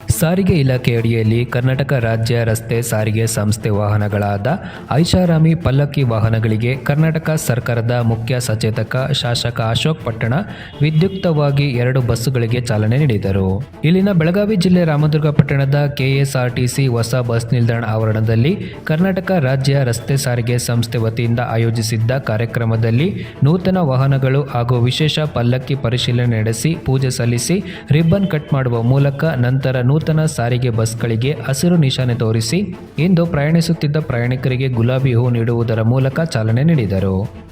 ಸಾರಿಗೆ ಇಲಾಖೆ ಅಡಿಯಲ್ಲಿ ಕರ್ನಾಟಕ ರಾಜ್ಯ ರಸ್ತೆ ಸಾರಿಗೆ ಸಂಸ್ಥೆ ವಾಹನಗಳಾದ ಐಷಾರಾಮಿ ಪಲ್ಲಕ್ಕಿ ವಾಹನಗಳಿಗೆ ಕರ್ನಾಟಕ ಸರ್ಕಾರದ ಮುಖ್ಯ ಸಚೇತಕ ಶಾಸಕ ಅಶೋಕ್ ಪಟ್ಟಣ ವಿದ್ಯುಕ್ತವಾಗಿ ಎರಡು ಬಸ್ಸುಗಳಿಗೆ ಚಾಲನೆ ನೀಡಿದರು. ಇಲ್ಲಿನ ಬೆಳಗಾವಿ ಜಿಲ್ಲೆ ರಾಮದುರ್ಗ ಪಟ್ಟಣದ ಕೆಎಸ್ಆರ್ಟಿಸಿ ಹೊಸ ಬಸ್ ನಿಲ್ದಾಣ ಆವರಣದಲ್ಲಿ ಕರ್ನಾಟಕ ರಾಜ್ಯ ರಸ್ತೆ ಸಾರಿಗೆ ಸಂಸ್ಥೆ ವತಿಯಿಂದ ಆಯೋಜಿಸಿದ್ದ ಕಾರ್ಯಕ್ರಮದಲ್ಲಿ ನೂತನ ವಾಹನಗಳು ಹಾಗೂ ವಿಶೇಷ ಪಲ್ಲಕ್ಕಿ ಪರಿಶೀಲನೆ ನಡೆಸಿ, ಪೂಜೆ ಸಲ್ಲಿಸಿ, ರಿಬ್ಬನ್ ಕಟ್ ಮಾಡುವ ಮೂಲಕ ನಂತರ ನೂತನ ಸಾರಿಗೆ ಬಸ್ಗಳಿಗೆ ಹಸಿರು ನಿಶಾನೆ ತೋರಿಸಿ ಇಂದು ಪ್ರಯಾಣಿಸುತ್ತಿದ್ದ ಪ್ರಯಾಣಿಕರಿಗೆ ಗುಲಾಬಿ ಹೂ ನೀಡುವುದರ ಮೂಲಕ ಚಾಲನೆ ನೀಡಿದರು.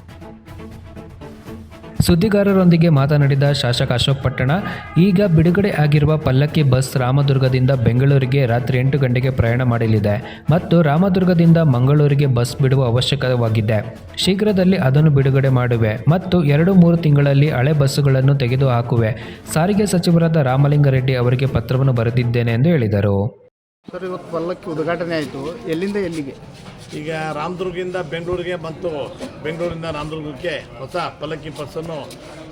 ಸುದ್ದಿಗಾರರೊಂದಿಗೆ ಮಾತನಾಡಿದ ಶಾಸಕ ಅಶೋಕ್ ಪಟ್ಟಣ ಈಗ ಬಿಡುಗಡೆ ಆಗಿರುವ ಪಲ್ಲಕ್ಕಿ ಬಸ್ ರಾಮದುರ್ಗದಿಂದ ಬೆಂಗಳೂರಿಗೆ ರಾತ್ರಿ ಎಂಟು ಗಂಟೆಗೆ ಪ್ರಯಾಣ ಮಾಡಲಿದೆ ಮತ್ತು ರಾಮದುರ್ಗದಿಂದ ಮಂಗಳೂರಿಗೆ ಬಸ್ ಬಿಡುವ ಅವಶ್ಯಕವಾಗಿದೆ. ಶೀಘ್ರದಲ್ಲಿ ಅದನ್ನು ಬಿಡುಗಡೆ ಮಾಡುವೆ ಮತ್ತು ಎರಡು ಮೂರು ತಿಂಗಳಲ್ಲಿ ಹಳೆ ಬಸ್ಸುಗಳನ್ನು ತೆಗೆದುಹಾಕುವೆ. ಸಾರಿಗೆ ಸಚಿವರಾದ ರಾಮಲಿಂಗಾರೆಡ್ಡಿ ಅವರಿಗೆ ಪತ್ರವನ್ನು ಬರೆದಿದ್ದೇನೆ ಎಂದು ಹೇಳಿದರು. ಸರ್ ಇವತ್ತು ಪಲ್ಲಕ್ಕಿ ಉದ್ಘಾಟನೆ ಆಯಿತು. ಎಲ್ಲಿಂದ ಎಲ್ಲಿಗೆ? ಈಗ ರಾಮದುರ್ಗದಿಂದ ಬೆಂಗಳೂರಿಗೆ ಮತ್ತು ಬೆಂಗಳೂರಿಂದ ನಾಮದುರ್ಗಕ್ಕೆ ಹೊಸ ಪಲ್ಲಕ್ಕಿ ಬಸ್ಸನ್ನು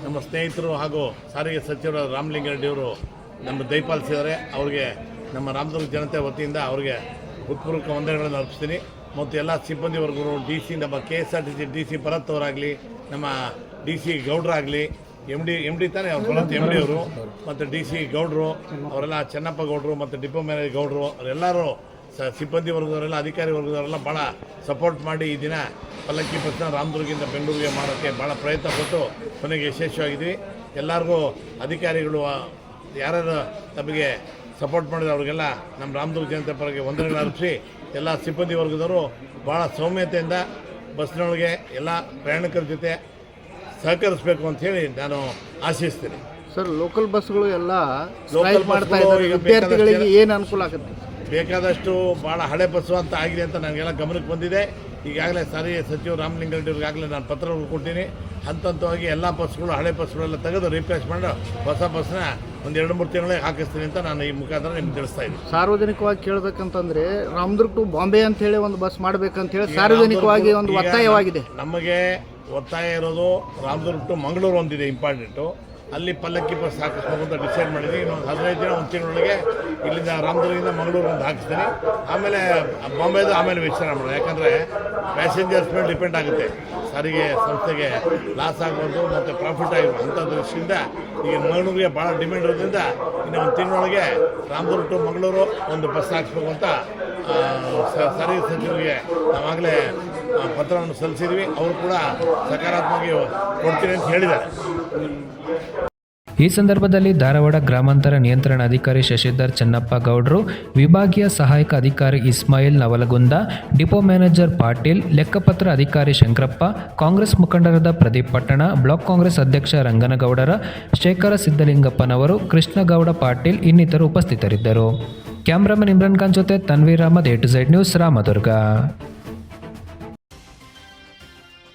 ನಮ್ಮ ಸ್ನೇಹಿತರು ಹಾಗೂ ಸಾರಿಗೆ ಸಚಿವರಾದ ರಾಮಲಿಂಗಾರೆಡ್ಡಿಯವರು ನಮ್ಮ ದಯಪಾಲಿಸಿದ್ದಾರೆ. ಅವರಿಗೆ ನಮ್ಮ ರಾಮದುರ್ಗ ಜನತೆ ವತಿಯಿಂದ ಅವರಿಗೆ ಹೃತ್ಪೂರ್ವಕ ವಂದನೆಗಳನ್ನು ಅರ್ಪಿಸ್ತೀನಿ. ಮತ್ತು ಎಲ್ಲ ಸಿಬ್ಬಂದಿ ವರ್ಗರು, ಡಿ ಸಿ, ನಮ್ಮ K S R T C D C Bharath ಅವರಾಗಲಿ, ನಮ್ಮ ಡಿ ಸಿ ಗೌಡ್ರಾಗಲಿ ಎಂ ಡಿ ಎಂ ಡಿ ತಾನೇ ಅವ್ರು, ಭರತ್ ಎಂ ಡಿ ಅವರು, ಮತ್ತು ಡಿ ಸಿ ಗೌಡ್ರು, ಅವರೆಲ್ಲ ಚೆನ್ನಪ್ಪ ಗೌಡರು ಮತ್ತು ಡಿಪೋ ಮ್ಯಾನೇಜರ್ ಗೌಡರು, ಅವರೆಲ್ಲರೂ ಸ ಸಿಬ್ಬಂದಿ ವರ್ಗದವರೆಲ್ಲ ಅಧಿಕಾರಿ ವರ್ಗದವರೆಲ್ಲ ಭಾಳ ಸಪೋರ್ಟ್ ಮಾಡಿ ಈ ದಿನ ಪಲ್ಲಕ್ಕಿ ಬಸ್ನ ರಾಮದುರ್ಗಿಂದ ಬೆಂಗಳೂರಿಗೆ ಮಾಡೋಕ್ಕೆ ಭಾಳ ಪ್ರಯತ್ನ ಪಟ್ಟು ಕೊನೆಗೆ ಯಶಸ್ವಿಯಾಗಿದ್ವಿ. ಎಲ್ಲರಿಗೂ ಅಧಿಕಾರಿಗಳು ಯಾರು ತಮಗೆ ನಮಗೆ ಸಪೋರ್ಟ್ ಮಾಡಿದ್ರು ಅವ್ರಿಗೆಲ್ಲ ನಮ್ಮ ರಾಮದುರ್ಗ ಜನತೆ ಪರವಾಗಿ ವಂದನೆಗಳು ಅರ್ಪಿಸಿ ಎಲ್ಲ ಸಿಬ್ಬಂದಿ ವರ್ಗದವರು ಭಾಳ ಸೌಮ್ಯತೆಯಿಂದ ಬಸ್ನೊಳಗೆ ಎಲ್ಲ ಪ್ರಯಾಣಿಕರ ಜೊತೆ ಸಹಕರಿಸಬೇಕು ಅಂಥೇಳಿ ನಾನು ಆಶಿಸ್ತೀನಿ. ಸರ್ ಲೋಕಲ್ ಬಸ್ಗಳು ಎಲ್ಲ ಸ್ಟ್ರೈಕ್ ಮಾಡ್ತಾ ಇದ್ದಾರೆ. ವಿದ್ಯಾರ್ಥಿಗಳಿಗೆ ಏನು ಅನುಕೂಲ ಆಗುತ್ತೆ? ಬೇಕಾದಷ್ಟು ಭಾಳ ಹಳೆ ಬಸ್ಸು ಅಂತ ಆಗಿದೆ ಅಂತ ನನಗೆಲ್ಲ ಗಮನಕ್ಕೆ ಬಂದಿದೆ. ಈಗಾಗಲೇ ಸಾರಿಗೆ ಸಚಿವ ರಾಮಲಿಂಗರೆಡ್ಡಿಯವ್ರಿಗಾಗಲೇ ನಾನು ಪತ್ರಗಳು ಕೊಟ್ಟಿನಿ. ಹಂತ ಹಂತವಾಗಿ ಎಲ್ಲ ಬಸ್ಗಳು ಹಳೆ ಬಸ್ಗಳೆಲ್ಲ ತೆಗೆದು ರಿಪ್ಲೇಸ್ ಮಾಡಿ ಹೊಸ ಬಸ್ನ ಒಂದು ಎರಡು ಮೂರು ತಿಂಗಳಿಗೆ ಹಾಕಿಸ್ತೀನಿ ಅಂತ ನಾನು ಈ ಮುಖಾಂತರ ನಿಮ್ಗೆ ತಿಳಿಸ್ತಾ ಇದ್ದೀನಿ. ಸಾರ್ವಜನಿಕವಾಗಿ ಕೇಳಬೇಕಂತಂದ್ರೆ ರಾಮದುರ್ಗ ಟು ಬಾಂಬೆ ಅಂತ ಹೇಳಿ ಒಂದು ಬಸ್ ಮಾಡ್ಬೇಕಂತೇಳಿ ಸಾರ್ವಜನಿಕವಾಗಿ ಒಂದು ಒತ್ತಾಯವಾಗಿದೆ. ನಮಗೆ ಒತ್ತಾಯ ಇರೋದು ರಾಮದುರ್ಗ ಟು ಮಂಗಳೂರು ಒಂದಿದೆ ಇಂಪಾರ್ಟೆಂಟು ಅಲ್ಲಿ ಪಲ್ಲಕ್ಕಿ ಬಸ್ ಹಾಕಿಸ್ಬೇಕು ಅಂತ ಡಿಸೈಡ್ ಮಾಡಿದ್ವಿ. ಇನ್ನೊಂದು ಹದಿನೈದು ದಿನ, ಒಂದು ತಿಂಗಳೊಳಗೆ ಇಲ್ಲಿಂದ ರಾಮದುರ್ಗದಿಂದ ಮಂಗಳೂರು ಒಂದು ಹಾಕಿಸ್ತೀನಿ. ಆಮೇಲೆ ಬಾಂಬೆದು ಆಮೇಲೆ ವಿಚಾರ ಮಾಡೋದು ಯಾಕಂದರೆ ಪ್ಯಾಸೆಂಜರ್ಸ್ ಮೇಲೆ ಡಿಪೆಂಡ್ ಆಗುತ್ತೆ. ಸಾರಿಗೆ ಸಂಸ್ಥೆಗೆ ಲಾಸ್ ಆಗ್ಬೋದು ಮತ್ತು ಪ್ರಾಫಿಟ್ ಆಗಿರ್ಬೋದು ಅಂಥ ದೃಷ್ಟಿಯಿಂದ ಈಗ ಮಂಗಳೂರಿಗೆ ಭಾಳ ಡಿಮ್ಯಾಂಡ್ ಇರೋದ್ರಿಂದ ಇನ್ನು ಒಂದು ತಿಂಗಳೊಳಗೆ ರಾಮದುರ್ಗ ಟು ಮಂಗಳೂರು ಒಂದು ಬಸ್ ಹಾಕಿಸ್ಬೇಕು ಅಂತ ಸಾರಿಗೆ ಸಚಿವರಿಗೆ ನಾವಾಗಲೇ ಪತ್ರವನ್ನು ಸಲ್ಲಿಸಿದ್ವಿ. ಅವರು ಕೂಡ ಸಕಾರಾತ್ಮಕವಾಗಿ ಕೊಡ್ತೀನಿ ಅಂತ ಹೇಳಿದ್ದಾರೆ. ಈ ಸಂದರ್ಭದಲ್ಲಿ ಧಾರವಾಡ ಗ್ರಾಮಾಂತರ ನಿಯಂತ್ರಣ ಅಧಿಕಾರಿ ಶಶಿಧರ್ ಚೆನ್ನಪ್ಪ ಗೌಡ್ರು, ವಿಭಾಗೀಯ ಸಹಾಯಕ ಅಧಿಕಾರಿ ಇಸ್ಮಾಯಿಲ್ ನವಲಗುಂದ, ಡಿಪೋ ಮ್ಯಾನೇಜರ್ ಪಾಟೀಲ್, ಲೆಕ್ಕಪತ್ರ ಅಧಿಕಾರಿ ಶಂಕರಪ್ಪ, ಕಾಂಗ್ರೆಸ್ ಮುಖಂಡರಾದ ಪ್ರದೀಪ್ ಪಟ್ಟಣ, ಬ್ಲಾಕ್ ಕಾಂಗ್ರೆಸ್ ಅಧ್ಯಕ್ಷ ರಂಗನಗೌಡರ, ಶೇಖರ ಸಿದ್ದಲಿಂಗಪ್ಪನವರು, ಕೃಷ್ಣಗೌಡ ಪಾಟೀಲ್ ಇನ್ನಿತರು ಉಪಸ್ಥಿತರಿದ್ದರು. ಕ್ಯಾಮ್ರಾಮನ್ ಇಮ್ರಾನ್ ಖಾನ್ ಜೊತೆ Tanveer Ahmed A to Z news Ramdurg.